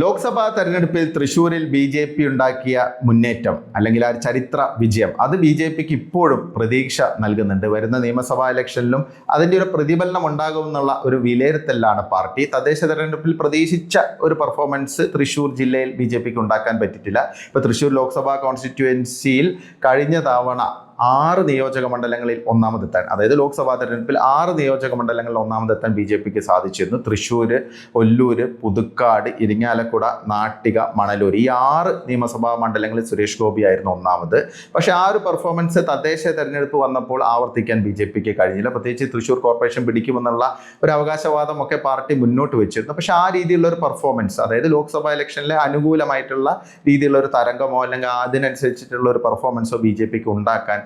ലോക്സഭാ തെരഞ്ഞെടുപ്പിൽ തൃശൂരിൽ B J P ഉണ്ടാക്കിയ മുന്നേറ്റം അല്ലെങ്കിൽ ആ ചരിത്ര വിജയം അത് ബി ജെ പിക്ക് ഇപ്പോഴും പ്രതീക്ഷ നൽകുന്നുണ്ട്. വരുന്ന നിയമസഭാ ഇലക്ഷനിലും അതിന്റെ ഒരു പ്രതിഫലനം ഉണ്ടാകുമെന്നുള്ള ഒരു വിലയിരുത്തലാണ് പാർട്ടി. തദ്ദേശ തെരഞ്ഞെടുപ്പിൽ പ്രതീക്ഷിച്ച ഒരു പെർഫോമൻസ് തൃശ്ശൂർ ജില്ലയിൽ ബി ജെ പിക്ക് ഉണ്ടാക്കാൻ പറ്റിയിട്ടില്ല. ഇപ്പോൾ തൃശ്ശൂർ ലോക്സഭാ കോൺസ്റ്റിറ്റ്യുവൻസിയിൽ കഴിഞ്ഞ തവണ ആറ് നിയോജക മണ്ഡലങ്ങളിൽ ഒന്നാമതെത്താൻ അതായത് ലോക്സഭാ തെരഞ്ഞെടുപ്പിൽ ആറ് നിയോജക മണ്ഡലങ്ങളിൽ ഒന്നാമതെത്താൻ ബി ജെ പിക്ക് സാധിച്ചിരുന്നു. തൃശ്ശൂർ ഒല്ലൂർ പുതുക്കാട് ഇരിങ്ങാലക്കുട നാട്ടിക മണലൂർ ഈ ആറ് നിയമസഭാ മണ്ഡലങ്ങളിൽ സുരേഷ് ഗോപി ആയിരുന്നു ഒന്നാമത്. പക്ഷേ ആ ഒരു പെർഫോമൻസ് തദ്ദേശ തെരഞ്ഞെടുപ്പ് വന്നപ്പോൾ ആവർത്തിക്കാൻ ബി ജെ പിക്ക് കഴിഞ്ഞില്ല. പ്രത്യേകിച്ച് തൃശ്ശൂർ കോർപ്പറേഷൻ പിടിക്കുമെന്നുള്ള ഒരു അവകാശവാദമൊക്കെ പാർട്ടി മുന്നോട്ട് വെച്ചിരുന്നു. പക്ഷേ ആ രീതിയിലുള്ള ഒരു പെർഫോമൻസ് അതായത് ലോക്സഭാ ഇലക്ഷനിലെ അനുകൂലമായിട്ടുള്ള രീതിയിലുള്ള ഒരു തരംഗമോ അല്ലെങ്കിൽ അതിനനുസരിച്ചിട്ടുള്ള ഒരു പെർഫോമൻസോ ബി ജെ പിക്ക് ഉണ്ടാക്കാൻ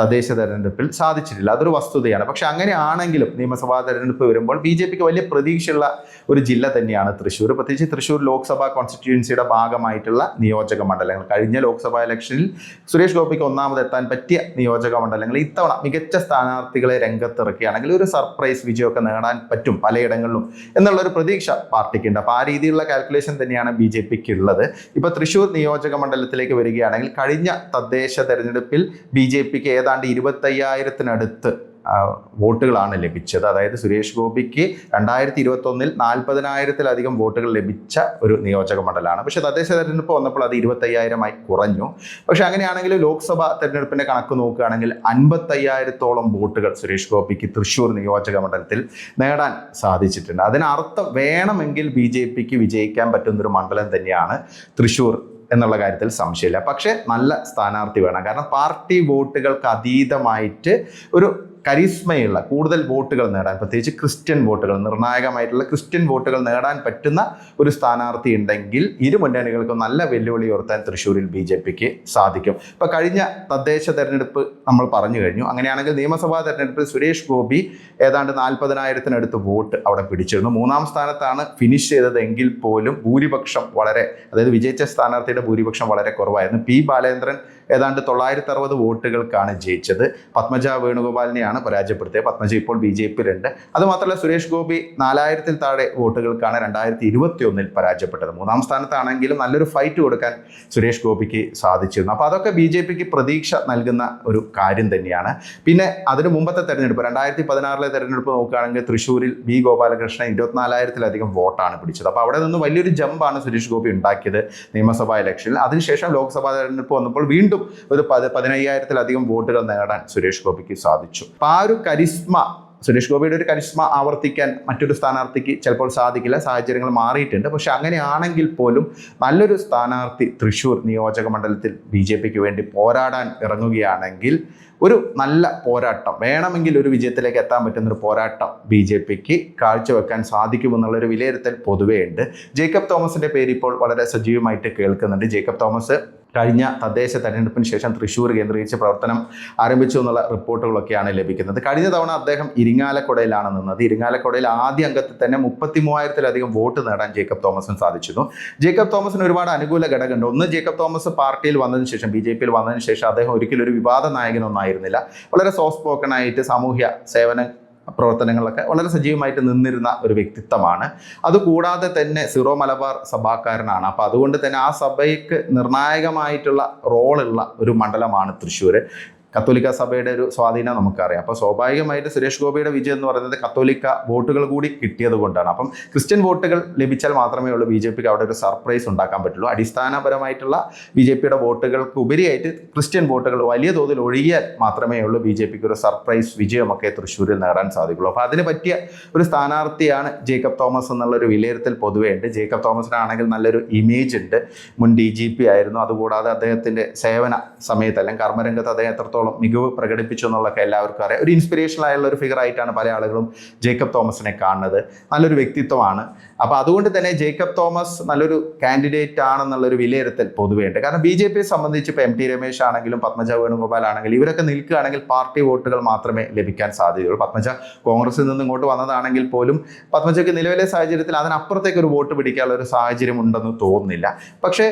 തദ്ദേശ തെരഞ്ഞെടുപ്പിൽ സാധിച്ചിട്ടില്ല. അതൊരു വസ്തുതയാണ്. പക്ഷെ അങ്ങനെയാണെങ്കിലും നിയമസഭാ തെരഞ്ഞെടുപ്പ് വരുമ്പോൾ ബി ജെ പിക്ക് വലിയ പ്രതീക്ഷയുള്ള ഒരു ജില്ല തന്നെയാണ് തൃശ്ശൂർ. പ്രത്യേകിച്ച് തൃശ്ശൂർ ലോക്സഭാ കോൺസ്റ്റിറ്റ്യുവൻസിയുടെ ഭാഗമായിട്ടുള്ള നിയോജക മണ്ഡലങ്ങൾ. കഴിഞ്ഞ ലോക്സഭാ ഇലക്ഷനിൽ സുരേഷ് ഗോപിക്ക് ഒന്നാമതെത്താൻ പറ്റിയ നിയോജക മണ്ഡലങ്ങൾ ഇത്തവണ മികച്ച സ്ഥാനാർത്ഥികളെ രംഗത്തിറക്കുകയാണെങ്കിൽ ഒരു സർപ്രൈസ് വിജയമൊക്കെ നേടാൻ പറ്റും പലയിടങ്ങളിലും എന്നുള്ളൊരു പ്രതീക്ഷ പാർട്ടിക്കുണ്ട്. അപ്പോൾ ആ രീതിയിലുള്ള കാൽക്കുലേഷൻ തന്നെയാണ് ബി ജെ പിക്ക് ഉള്ളത് ഇപ്പോൾ തൃശ്ശൂർ നിയോജക മണ്ഡലത്തിലേക്ക് വരികയാണെങ്കിൽ കഴിഞ്ഞ തദ്ദേശ തെരഞ്ഞെടുപ്പിൽ ബി ജെ പിക്ക് ഏതാണ്ട് ഇരുപത്തയ്യായിരത്തിനടുത്ത് വോട്ടുകളാണ് ലഭിച്ചത്. അതായത് സുരേഷ് ഗോപിക്ക് രണ്ടായിരത്തി ഇരുപത്തൊന്നിൽ നാൽപ്പതിനായിരത്തിലധികം വോട്ടുകൾ ലഭിച്ച ഒരു നിയോജക മണ്ഡലമാണ്. പക്ഷേ തദ്ദേശ തെരഞ്ഞെടുപ്പ് വന്നപ്പോൾ അത് ഇരുപത്തയ്യായിരമായി കുറഞ്ഞു. പക്ഷേ അങ്ങനെയാണെങ്കിൽ ലോക്സഭ തെരഞ്ഞെടുപ്പിന്റെ കണക്ക് നോക്കുകയാണെങ്കിൽ അൻപത്തയ്യായിരത്തോളം വോട്ടുകൾ സുരേഷ് ഗോപിക്ക് തൃശ്ശൂർ നിയോജക മണ്ഡലത്തിൽ നേടാൻ സാധിച്ചിട്ടുണ്ട്. അതിനർത്ഥം വേണമെങ്കിൽ ബി ജെ പിക്ക് വിജയിക്കാൻ പറ്റുന്നൊരു മണ്ഡലം തന്നെയാണ് തൃശ്ശൂർ എന്നുള്ള കാര്യത്തിൽ സംശയമില്ല. പക്ഷേ നല്ല സ്ഥാനാർത്ഥി വേണം. കാരണം പാർട്ടി വോട്ടുകൾക്ക് അതീതമായിട്ട് ഒരു കരിസ്മയുള്ള കൂടുതൽ വോട്ടുകൾ നേടാൻ പ്രത്യേകിച്ച് ക്രിസ്ത്യൻ വോട്ടുകൾ നിർണായകമായിട്ടുള്ള ക്രിസ്ത്യൻ വോട്ടുകൾ നേടാൻ പറ്റുന്ന ഒരു സ്ഥാനാർത്ഥി ഉണ്ടെങ്കിൽ ഇരു മുന്നണികൾക്കും നല്ല വെല്ലുവിളി ഉയർത്താൻ തൃശ്ശൂരിൽ ബി ജെ പിക്ക് സാധിക്കും. ഇപ്പോൾ കഴിഞ്ഞ തദ്ദേശ തെരഞ്ഞെടുപ്പ് നമ്മൾ പറഞ്ഞു കഴിഞ്ഞു. അങ്ങനെയാണെങ്കിൽ നിയമസഭാ തെരഞ്ഞെടുപ്പിൽ സുരേഷ് ഗോപി ഏതാണ്ട് നാൽപ്പതിനായിരത്തിനടുത്ത് വോട്ട് അവിടെ പിടിച്ചിരുന്നു. മൂന്നാം സ്ഥാനത്താണ് ഫിനിഷ് ചെയ്തതെങ്കിൽ പോലും ഭൂരിപക്ഷം വളരെ അതായത് വിജയിച്ച സ്ഥാനാർത്ഥിയുടെ ഭൂരിപക്ഷം വളരെ കുറവായിരുന്നു. പി ബാലേന്ദ്രൻ ഏതാണ്ട് തൊള്ളായിരത്തി അറുപത് വോട്ടുകൾക്കാണ് ജയിച്ചത്. പത്മജ വേണുഗോപാലിനെയാണ് പരാജയപ്പെടുത്തിയത്. പത്മജ ഇപ്പോൾ ബി ജെ പിയിലുണ്ട് അതുമാത്രമല്ല സുരേഷ് ഗോപി നാലായിരത്തിൽ താഴെ വോട്ടുകൾക്കാണ് രണ്ടായിരത്തി ഇരുപത്തി ഒന്നിൽ പരാജയപ്പെട്ടത്. മൂന്നാം സ്ഥാനത്താണെങ്കിലും നല്ലൊരു ഫൈറ്റ് കൊടുക്കാൻ സുരേഷ് ഗോപിക്ക് സാധിച്ചിരുന്നു. അപ്പോൾ അതൊക്കെ ബി ജെ പിക്ക് പ്രതീക്ഷ നൽകുന്ന ഒരു കാര്യം തന്നെയാണ്. പിന്നെ അതിന് മുമ്പത്തെ തെരഞ്ഞെടുപ്പ് രണ്ടായിരത്തി പതിനാറിലെ തെരഞ്ഞെടുപ്പ് നോക്കുകയാണെങ്കിൽ തൃശ്ശൂരിൽ ബി ഗോപാലകൃഷ്ണൻ ഇരുപത്തിനാലായിരത്തിലധികം വോട്ടാണ് പിടിച്ചത്. അപ്പോൾ അവിടെ നിന്ന് വലിയൊരു ജമ്പാണ് സുരേഷ് ഗോപി ഉണ്ടാക്കിയത് നിയമസഭാ ഇലക്ഷനിൽ. അതിനുശേഷം ലോക്സഭാ തെരഞ്ഞെടുപ്പ് വന്നപ്പോൾ വീണ്ടും ഒരു പത് പതിനയ്യായിരത്തിലധികം വോട്ടുകൾ നേടാൻ സുരേഷ് ഗോപിക്ക് സാധിച്ചു. അപ്പോൾ ആ ഒരു കരിസ്മ സുരേഷ് ഗോപിയുടെ ഒരു കരിസ്മ ആവർത്തിക്കാൻ മറ്റൊരു സ്ഥാനാർത്ഥിക്ക് ചിലപ്പോൾ സാധിക്കില്ല സാഹചര്യങ്ങൾ മാറിയിട്ടുണ്ട്. പക്ഷെ അങ്ങനെയാണെങ്കിൽ പോലും നല്ലൊരു സ്ഥാനാർത്ഥി തൃശ്ശൂർ നിയോജക മണ്ഡലത്തിൽ ബി ജെ പിക്ക് വേണ്ടി പോരാടാൻ ഇറങ്ങുകയാണെങ്കിൽ ഒരു നല്ല പോരാട്ടം വേണമെങ്കിൽ ഒരു വിജയത്തിലേക്ക് എത്താൻ പറ്റുന്നൊരു പോരാട്ടം ബി ജെ പിക്ക് കാഴ്ചവെക്കാൻ സാധിക്കുമെന്നുള്ളൊരു വിലയിരുത്തൽ പൊതുവേ ഉണ്ട്. ജേക്കബ് തോമസിന്റെ പേര് ഇപ്പോൾ വളരെ സജീവമായിട്ട് കേൾക്കുന്നുണ്ട്. ജേക്കബ് തോമസ് കഴിഞ്ഞ തദ്ദേശ തെരഞ്ഞെടുപ്പിന് ശേഷം തൃശ്ശൂർ കേന്ദ്രീകരിച്ച് പ്രവർത്തനം ആരംഭിച്ചു എന്നുള്ള റിപ്പോർട്ടുകളൊക്കെയാണ് ലഭിക്കുന്നത്. കഴിഞ്ഞ തവണ അദ്ദേഹം ഇരിങ്ങാലക്കുടയിലാണ് നിന്നത്. ഇരിങ്ങാലക്കുടയിൽ ആദ്യ അംഗത്തിൽ തന്നെ മുപ്പത്തി മൂവായിരത്തിലധികം വോട്ട് നേടാൻ ജേക്കബ് തോമസിന് സാധിച്ചിരുന്നു. ജേക്കബ് തോമസിന് ഒരുപാട് അനുകൂല ഘടകമുണ്ട് ഒന്ന് ജേക്കബ് തോമസ് പാർട്ടിയിൽ വന്നതിന് ശേഷം ബി ജെ പിയിൽ വന്നതിന് ശേഷം അദ്ദേഹം ഒരിക്കലും ഒരു വിവാദ നായകനൊന്നായിരുന്നില്ല വളരെ സോഫ്റ്റ് സ്പോക്കൺ ആയിട്ട് സാമൂഹ്യ സേവന പ്രവർത്തനങ്ങളിലൊക്കെ വളരെ സജീവമായിട്ട് നിന്നിരുന്ന ഒരു വ്യക്തിത്വമാണ്. അതുകൂടാതെ തന്നെ സിറോ മലബാർ സഭാക്കാരനാണ്. അപ്പോൾ അതുകൊണ്ട് തന്നെ ആ സഭയ്ക്ക് നിർണായകമായിട്ടുള്ള റോളുള്ള ഒരു മണ്ഡലമാണ് തൃശ്ശൂർ കത്തോലിക്ക സഭയുടെ ഒരു സ്വാധീനം നമുക്കറിയാം. അപ്പോൾ സ്വാഭാവികമായിട്ട് സുരേഷ് ഗോപിയുടെ വിജയം എന്ന് പറയുന്നത് കത്തോലിക്ക വോട്ടുകൾ കൂടി കിട്ടിയത് കൊണ്ടാണ്. അപ്പം ക്രിസ്ത്യൻ വോട്ടുകൾ ലഭിച്ചാൽ മാത്രമേ ഉള്ളൂ ബി ജെ പിക്ക് അവിടെ ഒരു സർപ്രൈസ് ഉണ്ടാക്കാൻ പറ്റുള്ളൂ. അടിസ്ഥാനപരമായിട്ടുള്ള ബി ജെ പിയുടെ വോട്ടുകൾക്ക് ഉപരിയായിട്ട് ക്രിസ്ത്യൻ വോട്ടുകൾ വലിയ തോതിൽ ഒഴുകിയാൽ മാത്രമേ ഉള്ളൂ ബി ജെ പിക്ക് ഒരു സർപ്രൈസ് വിജയമൊക്കെ തൃശ്ശൂരിൽ നേടാൻ സാധിക്കുള്ളൂ. അപ്പോൾ അതിന് പറ്റിയ ഒരു സ്ഥാനാർത്ഥിയാണ് ജേക്കബ് തോമസ് എന്നുള്ളൊരു വിലയിരുത്തൽ പൊതുവേ ഉണ്ട്. ജേക്കബ് തോമസിനാണെങ്കിൽ നല്ലൊരു ഇമേജ് ഉണ്ട്. മുൻ ഡി ജി പി ആയിരുന്നു. അതുകൂടാതെ അദ്ദേഹത്തിന്റെ സേവന സമയത്ത് അല്ലെങ്കിൽ കർമ്മരംഗത്ത് അദ്ദേഹം എത്രത്തോളം മികവ് പ്രകടിപ്പിച്ചു എന്നുള്ളതൊക്കെ എല്ലാവർക്കും അറിയാം. ഒരു ഇൻസ്പിറേഷണൽ ആയുള്ള ഒരു ഫിഗർ ആയിട്ടാണ് പല ആളുകളും ജേക്കബ് തോമസിനെ കാണുന്നത്. നല്ലൊരു വ്യക്തിത്വമാണ്. അപ്പോൾ അതുകൊണ്ട് തന്നെ ജേക്കബ് തോമസ് നല്ലൊരു കാൻഡിഡേറ്റ് ആണെന്നുള്ളൊരു വിലയിരുത്തൽ പൊതുവേ ഉണ്ട് കാരണം ബി ജെ പിയെ സംബന്ധിച്ച് ഇപ്പോൾ എം ടി രമേശ് ആണെങ്കിലും പത്മജ വേണുഗോപാൽ ആണെങ്കിലും ഇവരൊക്കെ നിൽക്കുകയാണെങ്കിൽ പാർട്ടി വോട്ടുകൾ മാത്രമേ ലഭിക്കാൻ സാധ്യതയുള്ളൂ. പത്മജ കോൺഗ്രസിൽ നിന്ന് ഇങ്ങോട്ട് വന്നതാണെങ്കിൽ പോലും പത്മജയ്ക്ക് നിലവിലെ സാഹചര്യത്തിൽ അതിനപ്പുറത്തേക്ക് ഒരു വോട്ട് പിടിക്കാനുള്ള ഒരു സാഹചര്യം ഉണ്ടെന്ന് തോന്നുന്നില്ല. പക്ഷേ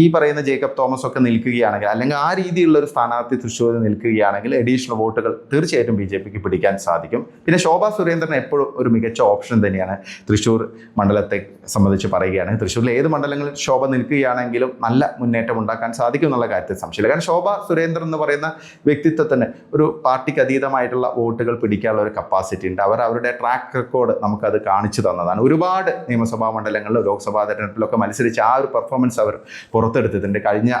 ഈ പറയുന്ന ജേക്കബ് തോമസ് ഒക്കെ നിൽക്കുകയാണെങ്കിൽ അല്ലെങ്കിൽ ആ രീതിയിലുള്ള ഒരു സ്ഥാനാർത്ഥി തൃശ്ശൂരിൽ നിൽക്കുകയാണെങ്കിൽ അഡീഷണൽ വോട്ടുകൾ തീർച്ചയായിട്ടും ബി ജെ പിക്ക് പിടിക്കാൻ സാധിക്കും. പിന്നെ ശോഭാ സുരേന്ദ്രൻ എപ്പോഴും ഒരു മികച്ച ഓപ്ഷൻ തന്നെയാണ്. തൃശ്ശൂർ മണ്ഡലത്തെ സംബന്ധിച്ച് പറയുകയാണെങ്കിൽ തൃശ്ശൂരിലെ ഏത് മണ്ഡലങ്ങളിൽ ശോഭ നിൽക്കുകയാണെങ്കിലും നല്ല മുന്നേറ്റം ഉണ്ടാക്കാൻ സാധിക്കും എന്നുള്ള കാര്യത്തിൽ സംശയമില്ല. കാരണം ശോഭ സുരേന്ദ്രൻ എന്ന് പറയുന്ന വ്യക്തിത്വത്തിന് ഒരു പാർട്ടിക്ക് അതീതമായിട്ടുള്ള വോട്ടുകൾ പിടിക്കാനുള്ള ഒരു കപ്പാസിറ്റി ഉണ്ട്. അവർ അവരുടെ ട്രാക്ക് റെക്കോർഡ് നമുക്കത് കാണിച്ചു തന്നതാണ്. ഒരുപാട് നിയമസഭാ മണ്ഡലങ്ങളിലും ലോക്സഭാ തെരഞ്ഞെടുപ്പിലൊക്കെ മത്സരിച്ച് ആ ഒരു പെർഫോമൻസ് അവർ പുറത്തെടുത്തിട്ടുണ്ട് കഴിഞ്ഞ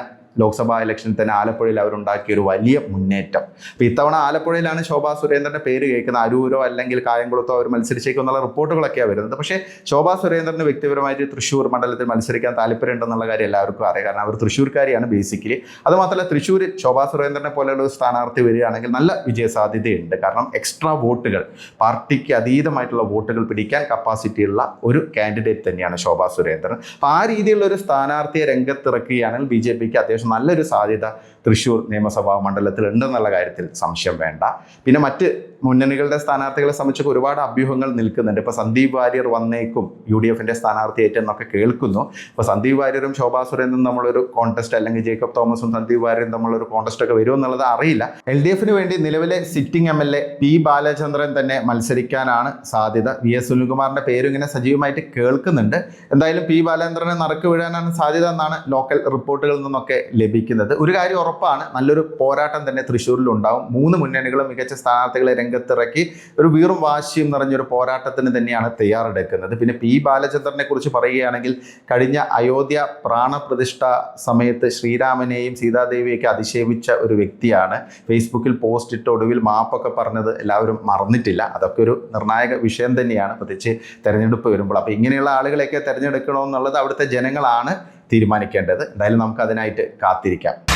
ലോക്സഭാ ഇലക്ഷനിൽ തന്നെ ആലപ്പുഴയിൽ അവരുണ്ടാക്കിയ ഒരു വലിയ മുന്നേറ്റം. അപ്പോൾ ഇത്തവണ ആലപ്പുഴയിലാണ് ശോഭാ സുരേന്ദ്രന്റെ പേര് കേൾക്കുന്നത്. അരൂരോ അല്ലെങ്കിൽ കായംകുളത്തോ അവർ മത്സരിച്ചേക്കും എന്നുള്ള റിപ്പോർട്ടുകളൊക്കെയാണ് വരുന്നത്. പക്ഷേ ശോഭാ സുരേന്ദ്രന് വ്യക്തിപരമായിട്ട് തൃശ്ശൂർ മണ്ഡലത്തിൽ മത്സരിക്കാൻ താല്പര്യമുണ്ടെന്നുള്ള കാര്യം എല്ലാവർക്കും അറിയാം. കാരണം അവർ തൃശ്ശൂർക്കാരിയാണ് ബേസിക്കലി അതുമാത്രമല്ല തൃശ്ശൂർ ശോഭാ സുരേന്ദ്രനെ പോലെയുള്ള ഒരു സ്ഥാനാർത്ഥി വരികയാണെങ്കിൽ നല്ല വിജയ സാധ്യതയുണ്ട് കാരണം എക്സ്ട്രാ വോട്ടുകൾ പാർട്ടിക്ക് അതീതമായിട്ടുള്ള വോട്ടുകൾ പിടിക്കാൻ കപ്പാസിറ്റിയുള്ള ഒരു കാൻഡിഡേറ്റ് തന്നെയാണ് ശോഭാ സുരേന്ദ്രൻ. അപ്പോൾ ആ രീതിയിലുള്ള ഒരു സ്ഥാനാർത്ഥിയെ രംഗത്തിറക്കുകയാണെങ്കിൽ ബി ജെ പിക്ക് അത്യാവശ്യം നല്ലൊരു സാധ്യത തൃശ്ശൂർ നിയമസഭാ മണ്ഡലത്തിൽ ഉണ്ടെന്നുള്ള കാര്യത്തിൽ സംശയം വേണ്ട. പിന്നെ മറ്റ് മുന്നണികളുടെ സ്ഥാനാർത്ഥികളെ സംബന്ധിച്ചൊക്കെ ഒരുപാട് അഭ്യൂഹങ്ങൾ നിൽക്കുന്നുണ്ട്. ഇപ്പോൾ സന്ദീപ് വാര്യർ വന്നേക്കും യു ഡി എഫിന്റെ സ്ഥാനാർത്ഥി ഏറ്റെന്നൊക്കെ കേൾക്കുന്നു. ഇപ്പോൾ സന്ദീപ് വാര്യരും ശോഭാ സുരേന്ദ്രനും നമ്മളൊരു കോൺടെസ്റ്റ് അല്ലെങ്കിൽ ജേക്കബ് തോമസും സന്ദീപ് വാര്യരും തമ്മിലൊരു കോൺടെസ്റ്റ് ഒക്കെ വരുമെന്നുള്ളത് അറിയില്ല. എൽ ഡി എഫിന് വേണ്ടി നിലവിലെ sitting M L A P Balachandran തന്നെ മത്സരിക്കാനാണ് സാധ്യത. വി എസ് സുനിൽകുമാറിന്റെ പേരും ഇങ്ങനെ സജീവമായിട്ട് കേൾക്കുന്നുണ്ട്. എന്തായാലും പി ബാലചന്ദ്രനെ നറുക്ക് വീഴാനാണ് സാധ്യത എന്നാണ് ലോക്കൽ റിപ്പോർട്ടുകളിൽ നിന്നൊക്കെ ലഭിക്കുന്നത്. ഒരു കാര്യം ഉറപ്പാണ് നല്ലൊരു പോരാട്ടം തന്നെ തൃശ്ശൂരിൽ ഉണ്ടാവും മൂന്ന് മുന്നണികളും മികച്ച സ്ഥാനാർത്ഥികളെ രംഗത്തിറക്കി ഒരു വീറും വാശിയും നിറഞ്ഞൊരു പോരാട്ടത്തിന് തന്നെയാണ് തയ്യാറെടുക്കുന്നത്. പിന്നെ പി ബാലചന്ദ്രനെ കുറിച്ച് പറയുകയാണെങ്കിൽ കഴിഞ്ഞ അയോധ്യ പ്രാണപ്രതിഷ്ഠ സമയത്ത് ശ്രീരാമനെയും സീതാദേവിയൊക്കെ അധിക്ഷേപിച്ച ഒരു വ്യക്തിയാണ്. ഫേസ്ബുക്കിൽ പോസ്റ്റ് ഇട്ട് ഒടുവിൽ മാപ്പൊക്കെ പറഞ്ഞത് എല്ലാവരും മറന്നിട്ടില്ല. അതൊക്കെ ഒരു നിർണായക വിഷയം തന്നെയാണ്. പ്രത്യേകിച്ച് തെരഞ്ഞെടുപ്പ് വരുമ്പോൾ. അപ്പോൾ ഇങ്ങനെയുള്ള ആളുകളെയൊക്കെ തിരഞ്ഞെടുക്കണമെന്നുള്ളത് അവിടുത്തെ ജനങ്ങളാണ് തീരുമാനിക്കേണ്ടത്. എന്തായാലും നമുക്ക് അതിനായിട്ട് കാത്തിരിക്കാം.